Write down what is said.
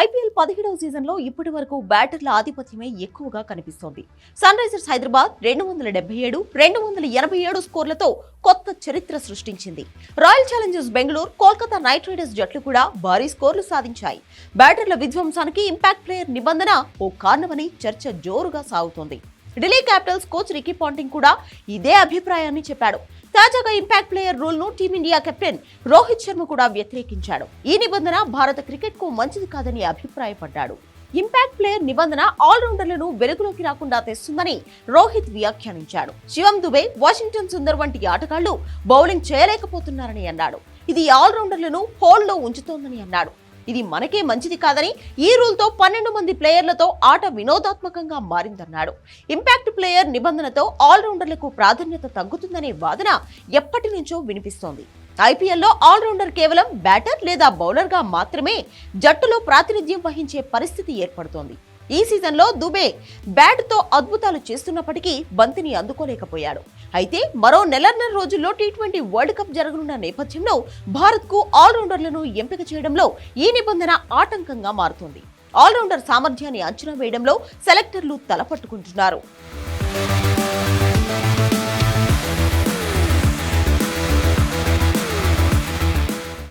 IPL పదిహేడవ సీజన్లో ఇప్పటి వరకు బ్యాటర్ల ఆధిపత్యమే ఎక్కువగా కనిపిస్తోంది. సన్ రైజర్స్ హైదరాబాద్ రెండు వందల డెబ్బై ఏడు రెండు వందల ఎనభై ఏడు స్కోర్లతో కొత్త చరిత్ర సృష్టించింది. Royal Challengers Bengaluru Kolkata Knight Riders జట్లు కూడా భారీ స్కోర్లు సాధించాయి. బ్యాటర్ల విధ్వంసానికి ఇంపాక్ట్ ప్లేయర్ నిబంధన ఓ కారణమని చర్చ జోరుగా సాగుతోంది. Delhi Capitals coach Ricky Ponting కూడా ఇదే అభిప్రాయాన్ని చెప్పాడు. తాజాగా impact player రూల్ను team India captain Rohit Sharma కూడా వ్యతిరేకించాడు. ఈ నిబంధన భారత క్రికెట్కు మంచిది కాదని అభిప్రాయపడ్డాడు. ఇంపాక్ట్ ప్లేయర్ నిబంధన ఆల్రౌండర్లను వెలుగులోకి రాకుండా తెస్తుందని రోహిత్ వ్యాఖ్యానించాడు. శివం దుబే వాషింగ్టన్ సుందర్ వంటి ఆటగాళ్ళు బౌలింగ్ చేయలేకపోతున్నారని అన్నాడు. ఇది ఆల్రౌండర్లను హోల్డ్లో ఉంచుతోందని అన్నాడు. ఇది మనకే మంచిది కాదని ఈ రూల్తో పన్నెండు మంది ప్లేయర్లతో ఆట వినోదాత్మకంగా మారిందన్నాడు. ఇంపాక్ట్ ప్లేయర్ నిబంధనతో ఆల్రౌండర్లకు ప్రాధాన్యత తగ్గుతుందనే వాదన ఎప్పటి నుంచో వినిపిస్తోంది. ఐపీఎల్లో ఆల్రౌండర్ కేవలం బ్యాటర్ లేదా బౌలర్గా మాత్రమే జట్టులో ప్రాతినిధ్యం వహించే పరిస్థితి ఏర్పడుతోంది. ఈ సీజన్లో దుబే బ్యాట్తో అద్భుతాలు చేస్తున్నప్పటికీ బంతిని అందుకోలేకపోయాడు. అయితే మరో నెలన్నర రోజుల్లో టీ ట్వంటీ వరల్డ్ కప్ జరగనున్న నేపథ్యంలో భారత్కు ఆల్రౌండర్లను ఎంపిక చేయడంలో ఈ నిబంధన ఆటంకంగా మారుతుంది. ఆల్రౌండర్ సామర్థ్యాన్ని అంచనా వేయడంలో సెలెక్టర్లు తలపట్టుకుంటున్నారు.